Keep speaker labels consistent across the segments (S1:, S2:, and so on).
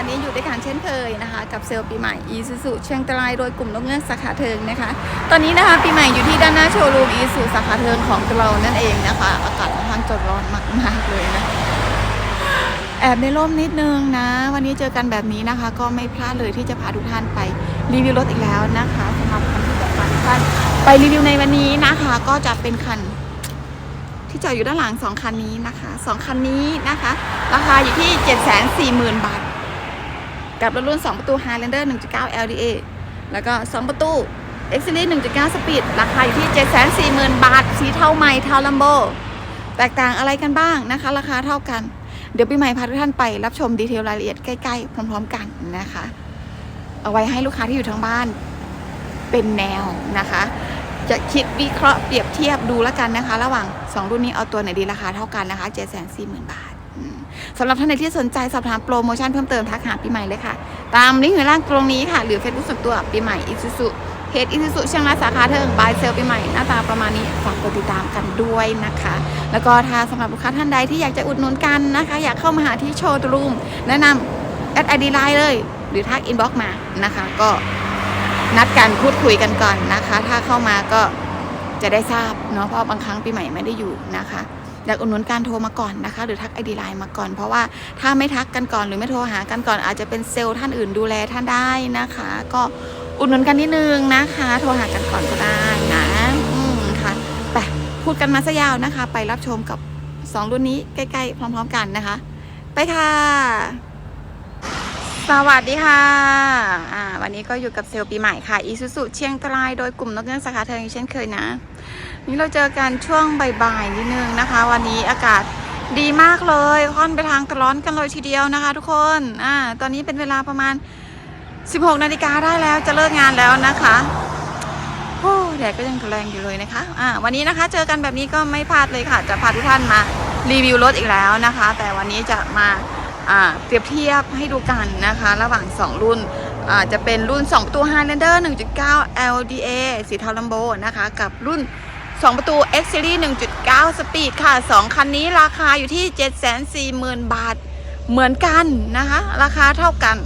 S1: วันนี้อยู่ด้วยกันเช่นเคยนะคะ กับเซลล์ปีใหม่ e s u s u เชียงรายโดยกลุ่มนกเงือกสาขาเทิงนะคะ ตอนนี้นะคะปีใหม่อยู่ที่ด้านหน้าโชว์รูม e s u สาขาเทิงของเรานั่นเองนะคะ อากาศค่อนข้างจะร้อนมากๆเลยนะแอบในร่มนิดนึงนะ วันนี้เจอกันแบบนี้นะคะ ก็ไม่พลาดเลยที่จะพาทุกท่านไปรีวิวรถอีกแล้วนะคะสำหรับคันที่จะพาทุกท่านไปรีวิวในวันนี้นะคะ ก็จะเป็นคันที่จอดอยู่ด้านหลัง 2 คันนี้นะคะ 2 คันนี้นะคะ ราคาอยู่ที่ 740,000 บาท กับรถรุ่น 2 ประตู Highlander 1.9 LDA แล้วก็ 2 ประตู X Series 1.9 Speed ราคาอยู่ที่ 740,000 บาท สีเทาใหม่เทาลัมโบ แตกต่างอะไรกันบ้างนะคะ ราคาเท่ากัน เดี๋ยวปีใหม่พาทุกท่านไปรับชมดีเทลรายละเอียดใกล้ๆ พร้อม ๆ กันนะคะ เอาไว้ให้ลูกค้าที่อยู่ทางบ้านเป็นแนวนะคะ จะคิดวิเคราะห์เปรียบเทียบดูแล้วกันนะคะ ระหว่าง 2 รุ่นนี้เอาตัวไหนดีราคาเท่ากันนะคะ740,000 บาทอืม สำหรับท่านใดที่สนใจสอบถามโปรโมชั่นเพิ่มเติมทักหาปีใหม่เลยค่ะ ตามลิงก์อยู่ล่างตรงนี้ค่ะ หรือ Facebook ส่วนตัวปีใหม่อิซูซุเพจอิซูซุเชียงรายสาขาเทิงบายเซลปีใหม่หน้าตาประมาณนี้ฝากกดติดตามกันด้วยนะคะ แล้วก็ถ้าสำหรับลูกค้าท่านใดที่อยากจะอุดหนุนกันนะคะ อยากเข้ามาหาที่โชว์รูมแนะนำแอดไอดีไลน์เลย หรือทักอินบ็อกมานะคะ ก็นัดกันพูดคุยกันก่อนนะคะ ถ้าเข้ามาก็จะได้ทราบเนาะเพราะบางครั้งปีใหม่ไม่ได้อยู่นะคะ อยากอุดหนุนการโทรมาก่อนนะคะ หรือทักไอดีไลน์มาก่อน เพราะว่าถ้าไม่ทักกันก่อนหรือไม่โทรหากันก่อนอาจจะเป็นเซลล์ท่านอื่นดูแลท่านได้นะคะ ก็อุดหนุนกันนิดนึงนะคะ โทรหากันก่อนก็ได้นะอืมค่ะไปพูดกันมาซะยาวนะคะ ไปรับชมกับ 2 รุ่นนี้ใกล้ๆพร้อม ๆ กันนะคะ ไปค่ะ สวัสดีค่ะอ่าวันนี้ก็อยู่กับเซลล์ปีใหม่ค่ะอีซูซูเชียงรายโดยกลุ่มนกเงือกสาขาเทิงเช่นเคยนะ นี่เราเจอกันช่วงบ่ายๆนิดนึงนะคะ วันนี้อากาศดีมากเลยค่อนไปทางตะร้อนกันเลยทีเดียวนะคะ ทุกคนอ่าตอนนี้เป็นเวลาประมาณ 16นาฬิกาได้แล้วจะเลิกงานแล้วนะคะโอ้แดดก็ยังแรงอยู่เลยนะคะอ่าวันนี้นะคะ เจอกันแบบนี้ก็ไม่พลาดเลยค่ะ จะพาทุกท่านมารีวิวรถอีกแล้วนะคะ แต่วันนี้จะมาอ่าเปรียบเทียบให้ดูกันนะคะ ระหว่าง 2 รุ่นอ่าจะเป็นรุ่น 2 ประตู Highlander 1.9 LDA สีเทาลัมโบนะคะ กับรุ่น 2 ประตู X Series 1.9 Speed ค่ะ 2 คันนี้ราคาอยู่ที่ 740,000 บาทเหมือนกันนะคะ ราคาเท่ากัน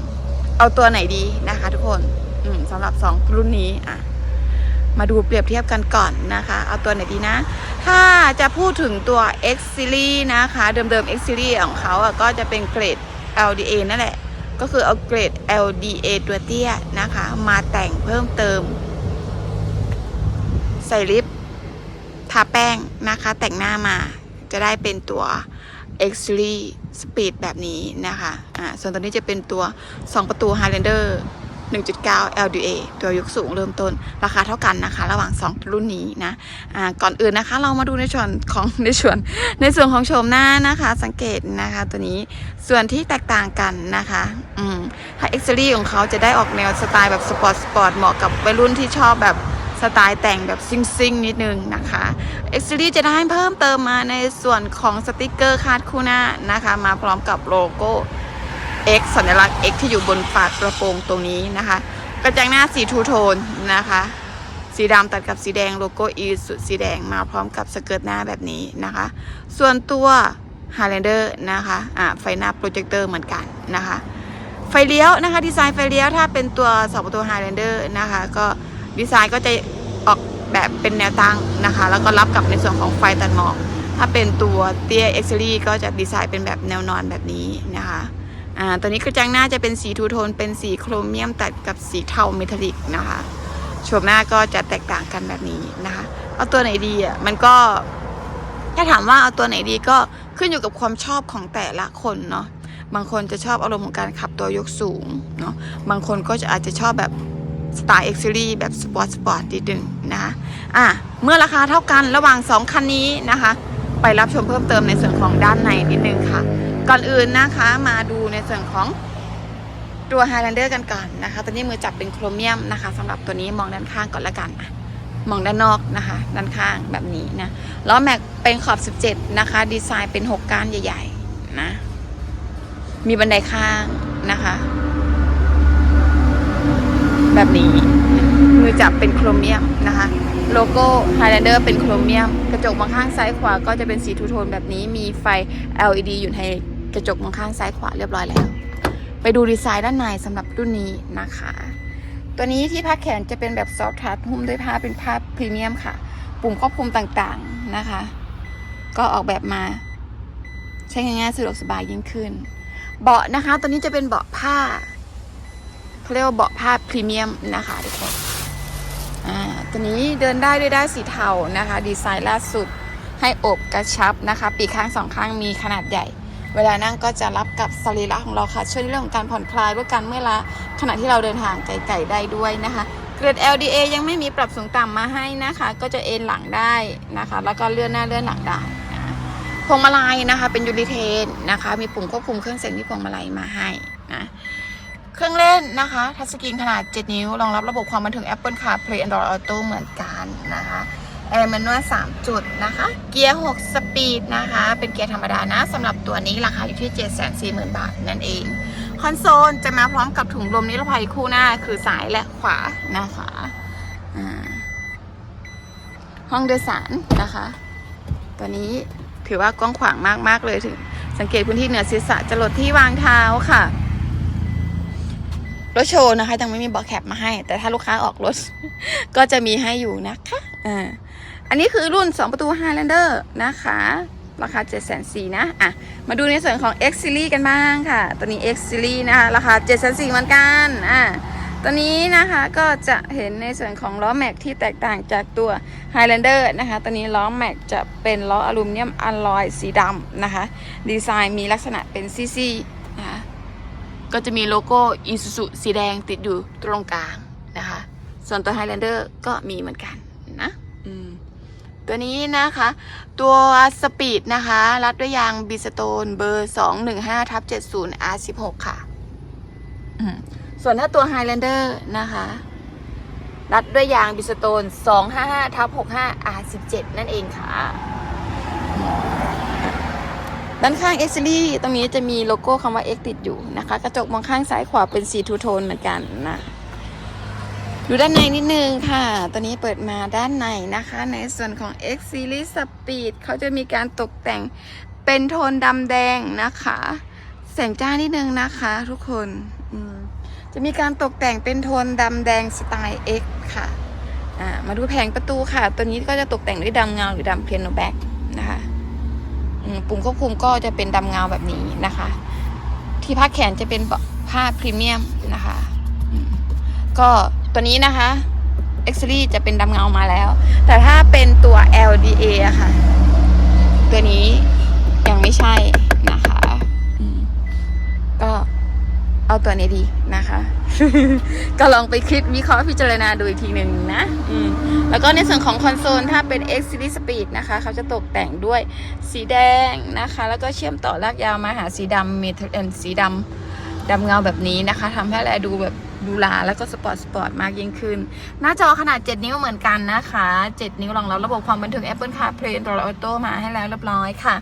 S1: เอาตัวไหนดีนะคะทุกคนสำหรับ 2 รุ่นนี้อะมาดูเปรียบเทียบกันก่อนนะคะ เอาตัวไหนดีนะ ถ้าจะพูดถึงตัว X Series นะคะ เดิมๆ X Series ของเขาอะก็จะเป็นเกรด LDA นั่นแหละ ก็คือเอาเกรด LDA ตัวเตี้ยนะคะ มาแต่งเพิ่มเติม ใส่ลิป ทาแป้งนะคะแต่งหน้ามาจะได้เป็นตัว X Series Speed แบบนี้นะคะอ่าส่วนตัวนี้จะเป็นตัว 2 ประตู Highlander 1.9 LDA ตัวยุกสูงเริ่มต้นราคาเท่ากันนะคะ ระหว่าง 2 รุ่นนี้นะอ่าก่อนอื่นนะคะ เรามาดูในส่วนของในส่วนในส่วนของโฉมหน้านะคะ สังเกตนะคะตัวนี้ส่วนที่แตกต่างกันนะคะอืมถ้าเอ็กซ์รีของเขาจะได้ออกแนวสไตล์แบบสปอร์ตสปอร์ตเหมาะกับวัยรุ่นที่ชอบแบบ สไตล์แต่งแบบซิงซิงๆ นิดนึงนะคะเอ็กซ์รีจะได้เพิ่มเติมมาในส่วนของสติกเกอร์คาดคู่หน้านะคะ มาพร้อมกับโลโก้ X สัญลักษณ์ X ที่อยู่บนฝากระโปรงตรงนี้นะคะ กระจังหน้าสีทูโทนนะคะ สีดำตัดกับสีแดงโลโก้อีสุดสีแดงมาพร้อมกับสเกิร์ตหน้าแบบนี้นะคะ ส่วนตัว Highlander นะคะอ่าไฟหน้าโปรเจคเตอร์เหมือนกันนะคะ ไฟเลี้ยวนะคะ ดีไซน์ไฟเลี้ยวถ้าเป็นตัวสองประตู Highlander นะคะ ก็ ดีไซน์ก็จะออกแบบเป็นแนวตั้งนะคะ แล้วก็รับกับในส่วนของไฟตัดหมอก ถ้าเป็นตัวเตี้ย X Series ก็จะดีไซน์เป็นแบบแนวนอนแบบนี้นะคะอ่าตัวนี้กระจังหน้าจะเป็นสีทูโทน เป็นสีโครเมียมตัดกับสีเทาเมทัลลิกนะคะโฉมหน้าก็จะแตกต่างกันแบบนี้นะคะเอาตัวไหนดีอะมันก็ถ้าถามว่าเอาตัวไหนดีก็ขึ้นอยู่กับความชอบของแต่ละคนเนาะบางคนจะชอบอารมณ์ของการขับตัวยกสูงเนาะบางคนก็จะอาจจะชอบแบบ สไตล์เอ็กซ์ซีแบบสปอร์ตสปอร์ตนิดนึงนะคะอะเมื่อราคาเท่ากันระหว่าง 2 คันนี้นะคะ ไปรับชมเพิ่มเติมในส่วนของด้านในนิดนึงค่ะ ก่อนอื่นนะคะมาดูในส่วนของตัว Highlander กันก่อนนะคะ ตัวนี้มือจับเป็นโครเมียมนะคะสำหรับตัวนี้มองด้านข้างก่อนละกันอะมองด้านนอกนะคะ ด้านข้างแบบนี้นะล้อแม็กเป็นขอบ 17 นะคะ ดีไซน์เป็น 6ก้านใหญ่ ๆ นะ มีบันไดข้างนะคะ แบบนี้ มือจับเป็นโครเมียมนะคะ โลโก้ Highlander เป็นโครเมียม กระจกมองข้างซ้ายขวาก็จะเป็นสีทูโทนแบบนี้มีไฟ LED อยู่ในกระจกมองข้างซ้ายขวาเรียบร้อยแล้ว ไปดูดีไซน์ด้านในสำหรับรุ่นนี้นะคะ ตัวนี้ที่ผ้าแขนจะเป็นแบบซอฟท์ทัชหุ้มด้วยผ้าเป็นผ้าพรีเมียมค่ะ ปุ่มควบคุมต่างๆนะคะ ก็ออกแบบมา ใช้งานง่ายสะดวกสบายยิ่งขึ้น เบาะนะคะ ตัวนี้จะเป็นเบาะผ้า เขาเรียกว่าเบาะผ้าพรีเมียมนะคะทุกคนอ่าตัวนี้เดินได้ด้วยได้าสีเทานะคะ ดีไซน์ล่าสุดให้อบกระชับนะคะ ปีกข้างสองข้างมีขนาดใหญ่ เวลานั่งก็จะรับกับสรีระของเราค่ะ ช่วยในเรื่องของการผ่อนคลายลดการเมื่อยล้าขณะที่เราเดินทางไกลๆได้ด้วยนะคะเกรด LDA ยังไม่มีปรับสูงต่ำมาให้นะคะ ก็จะเอนหลังได้นะคะ แล้วก็เลื่อนหน้าเลื่อนหลังได้พวงมาลัยนะคะ เป็นยูริเทนนะคะ มีปุ่มควบคุมเครื่องเสียงที่พวงมาลัยมาให้นะ เครื่องเล่นนะคะทัชสกรีนขนาด 7 นิ้ว รองรับระบบความบันเทิง Apple CarPlay Android Auto เหมือนกันนะคะแอร์แมนนวล3จุดนะคะ เกียร์ 6 สปีดนะคะ เป็นเกียร์ธรรมดานะสำหรับตัวนี้ราคาอยู่ที่ 740,000 บาทนั่นเอง คอนโซลจะมาพร้อมกับถุงลมนิรภัยคู่หน้าคือซ้ายและขวานะคะห้องโดยสารนะคะ ตัวนี้ถือว่ากว้างขวางมากๆเลยถึง สังเกตพื้นที่เหนือศีรษะจะลดที่วางเท้าค่ะ รถโชว์นะคะยังไม่มีบาะแคปมาให้ แต่ถ้าลูกค้าออกรถ ก็จะมีให้อยู่นะคะอ่าอันนี้คือรุ่น 2 ประตู Highlander นะคะ ราคา 7 4 0 0 0นะอะมาดูในส่วนของ X Series กันบ้างค่ะ ตัวนี้ X Series นะคะราคา 7 4 0 0 0เหมือนกันอะตัวนี้นะคะก็จะเห็นในส่วนของล้อแม็กที่แตกต่างจากตัว Highlander นะคะตัวนี้ล้อแม็กจะเป็นล้ออลูมิเนียมอลลอยสีดำนะคะ ดีไซน์มีลักษณะเป็นซี่ๆ ก็จะมีโลโก้ Isuzu สีแดงติดอยู่ตรงกลางนะคะ ส่วนตัว Highlander ก็มีเหมือนกันนะตัวนี้นะคะ ตัวสปีดนะคะ รัดด้วยยางบีสโตนเบอร์ 215ทับ70 R16 ค่ะ ส่วนถ้าตัว Highlander นะคะ รัดด้วยยางบิสโตน 255ทับ65 R17 นั่นเองค่ะ ด้านข้าง X Series ตรงนี้จะมีโลโก้คำว่า X ติดอยู่นะคะ กระจกมองข้างซ้ายขวาเป็นสีทูโทนเหมือนกันนะดูด้านในนิดนึงค่ะ ตัวนี้เปิดมาด้านในนะคะ ในส่วนของ X Series Speed เขาจะมีการตกแต่งเป็นโทนดำแดงนะคะ แสงจ้านิดนึงนะคะทุกคนจะมีการตกแต่งเป็นโทนดำแดงสไตล์ X ค่ะ มาดูแผงประตูค่ะ ตัวนี้ก็จะตกแต่งด้วยดำเงาหรือดำเพียโนแบ็กนะคะ ปุ่มควบคุมก็จะเป็นดำเงาแบบนี้นะคะ ที่ผ้าแขนจะเป็นผ้าพรีเมียมนะคะ ก็ตัวนี้นะคะ x อ r จะเป็นดำเงามาแล้ว แต่ถ้าเป็นตัว LDA อะค่ะ ตัวนี้ยังไม่ใช่นะคะก็ เอาตัวนี้ดีนะคะ ก็ลองไปคิดวิเคราะห์พิจารณาดูอีกทีหนึ่งนะแล้วก็ในส่วนของคอนโซลถ้าเป็น X Series Speed นะคะ เขาจะตกแต่งด้วยสีแดงนะคะ แล้วก็เชื่อมต่อลากยาวมาหาสีดำเมทัลสีดำดำเงาแบบนี้นะคะทำให้แลดูแบบดูลาแล้วก็สปอร์ตสปอร์ตมากยิ่งขึ้น หน้าจอขนาด 7 นิ้วเหมือนกันนะคะ 7 นิ้วรองรับระบบความบันเทิง Apple CarPlay Android Auto มาให้แล้วเรียบร้อยค่ะ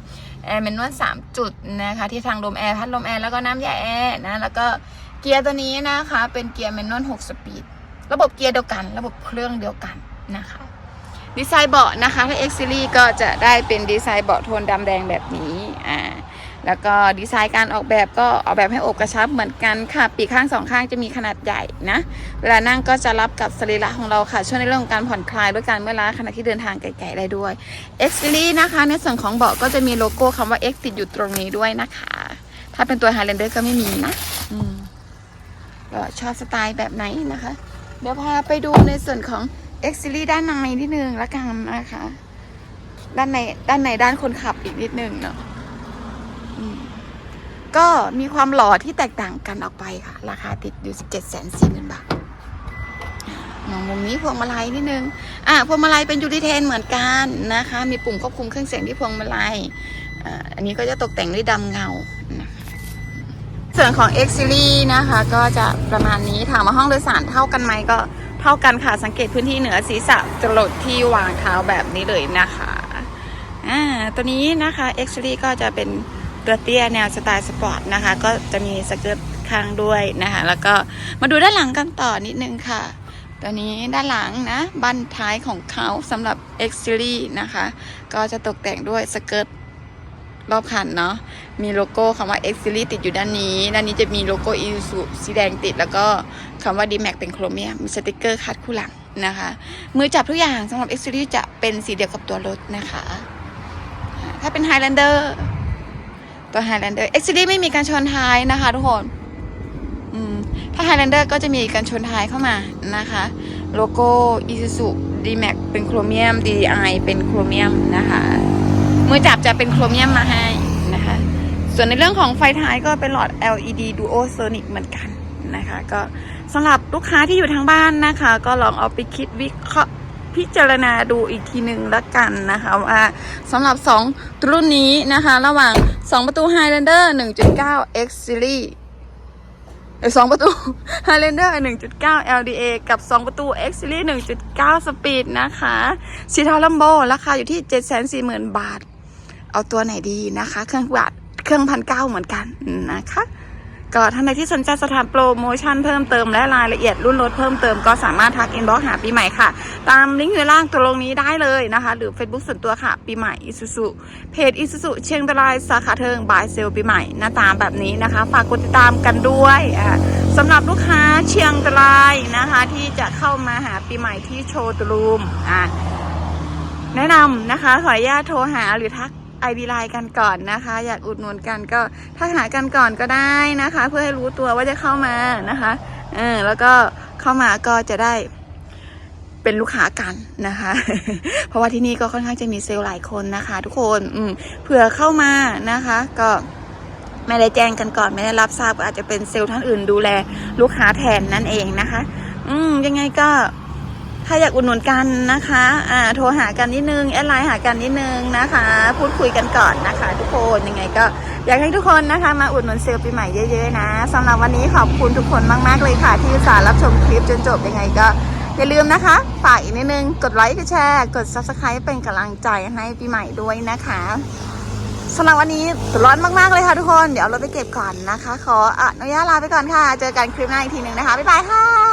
S1: แอร์แมนนวล3จุดนะคะที่ทางลมแอร์พัดลมแอร์แล้วก็น้ำยาแอร์นะแล้วก็เกียร์ตัวนี้นะคะเป็นเกียร์แมนนวล6สปีดระบบเกียร์เดียวกัน ระบบเครื่องเดียวกันนะคะดีไซน์เบาะนะคะถ้า X Series ก็จะได้เป็นดีไซน์เบาะโทนดำแดงแบบนี้อ่า แล้วก็ดีไซน์การออกแบบก็ออกแบบให้อบกระชับเหมือนกันค่ะ ปีกข้างสองข้างจะมีขนาดใหญ่นะ เวลานั่งก็จะรับกับสรีระของเราค่ะ ช่วยในเรื่องของการผ่อนคลายลดการเมื่อล้าขณะที่เดินทางไกลๆได้ด้วย X Series นะคะ ในส่วนของเบาะก็จะมีโลโก้คำว่า X ติดอยู่ตรงนี้ด้วยนะคะ ถ้าเป็นตัว Highlander ก็ไม่มีนะอืมก็ชอบสไตล์แบบไหนนะคะ เดี๋ยวพาไปดูในส่วนของ X Series ด้านในนิดนึงละกันนะคะ ด้านในด้านในด้านคนขับอีกนิดนึงเนาะ ก็มีความหล่อที่แตกต่างกันออกไปค่ะ ราคาติดอยู่ 17 4 0 0 0 0 บาทมองมุมนี้พวงมาลัยนิดนึง อะพวงมาลัยเป็นยูริเทนเหมือนกันนะคะ มีปุ่มควบคุมเครื่องเสียงที่พวงมาลัย อ่า อันนี้ก็จะตกแต่งด้วยดำเงานะคะส่วนของ X Series นะคะ ก็จะประมาณนี้ ถามว่าห้องโดยสารเท่ากันไหมก็เท่ากันค่ะ สังเกตพื้นที่เหนือศีรษะจรดที่วางเท้าแบบนี้เลยนะคะ อ่า ตัวนี้นะคะ X Series ก็จะเป็น ตัวเตี้ยแนวสไตล์สปอร์ตนะคะ ก็จะมีสเกิร์ตข้างด้วยนะคะ แล้วก็มาดูด้านหลังกันต่อนิดนึงค่ะตัวนี้ด้านหลังนะบั้นท้ายของเขาสำหรับ X Series นะคะ ก็จะตกแต่งด้วยสเกิร์ตรอบคันเนาะมีโลโก้คำว่า X Series ติดอยู่ด้านนี้ ด้านนี้จะมีโลโก้ Isuzu สีแดงติด แล้วก็คำว่า D-Max เป็นโครเมียมมีสติกเกอร์คัดคู่หลังนะคะ มือจับทุกอย่างสำหรับ X Series จะเป็นสีเดียวกับตัวรถนะคะ ถ้าเป็น Highlander ตัว Highlander X Series ไม่มีการชนท้ายนะคะ ทุกคนถ้า Highlander ก็จะมีการชนท้ายเข้ามานะคะ โลโก้ Isuzu D-Max เป็นโครเมียม DDI เป็นโครเมียมนะคะมือจับจะเป็นโครเมียมมาให้นะคะ ส่วนในเรื่องของไฟท้ายก็เป็นหลอด LED Duo Sonic เหมือนกันนะคะ ก็สำหรับลูกค้าที่อยู่ทางบ้านนะคะ ก็ลองเอาไปคิดวิเคราะห์ พิจารณาดูอีกทีหนึ่งละกันนะคะว่าสำหรับ 2 รุ่นนี้นะคะ ระหว่าง 2 ประตู Highlander 1.9 X Series เอ้ยสองประตู Highlander 1.9 LDA กับ 2 ประตู X Series 1.9 Speed นะคะสีเทาลัมโบราคาอยู่ที่ 740,000 บาท เอาตัวไหนดีนะคะ เครื่องบาทเครื่องพันเก้าเหมือนกันนะคะ ก็ท่านใดที่สนใจสถานโปรโมชั่นเพิ่มเติมและรายละเอียดรุ่นรถเพิ่มเติมก็สามารถทักอินบ็อกหาปีใหม่ค่ะ ตามลิงก์อยู่ล่างตัวลงนี้ได้เลยนะคะ หรือ Facebook ส่วนตัวค่ะ ปีใหม่อิสุสุเพจอิสุสุเชียงรายสาขาเทิงบายเซลปีใหม่หน้าตามแบบนี้นะคะ ฝากกดติดตามกันด้วยอ่าสำหรับลูกค้าเชียงรายนะคะ ที่จะเข้ามาหาปีใหม่ที่โชว์รูมแนะนำนะคะขออนุญาตโทรหาหรือทัก ไอดีไลน์กันก่อนนะคะ อยากอุดหนุนกันก็ทักหากันก่อนก็ได้นะคะ เพื่อให้รู้ตัวว่าจะเข้ามานะคะเออแล้วก็เข้ามาก็จะได้เป็นลูกค้ากันนะคะ เพราะว่าที่นี่ก็ค่อนข้างจะมีเซลล์หลายคนนะคะ ทุกคนอืมเผื่อเข้ามานะคะ ก็ไม่ได้แจ้งกันก่อนไม่ได้รับทราบก็อาจจะเป็นเซลล์ท่านอื่นดูแลลูกค้าแทนนั่นเองนะคะ อืมยังไงก็ ถ้าอยากอุดหนุนกันนะคะอ่าโทรหากันนิดนึงแอดไลน์หากันนิดนึงนะคะ พูดคุยกันก่อนนะคะ ทุกคนยังไงก็อยากให้ทุกคนนะคะ มาอุดหนุนเซลล์ปีใหม่เยอะๆนะสำหรับวันนี้ขอบคุณทุกคนมากๆเลยค่ะ ที่สารับชมคลิปจนจบยังไงก็อย่าลืมนะคะ ฝากอีกนิดนึง กดไลค์กดแชร์ กด subscribe เป็นกำลังใจให้ปีใหม่ด้วยนะคะสำหรับวันนี้ร้อนมากๆเลยค่ะทุกคน เดี๋ยวเอารถไปเก็บก่อนนะคะ ขออนุญาตลาไปก่อนค่ะ เจอกันคลิปหน้าอีกทีหนึ่งนะคะ บ๊ายบายค่ะ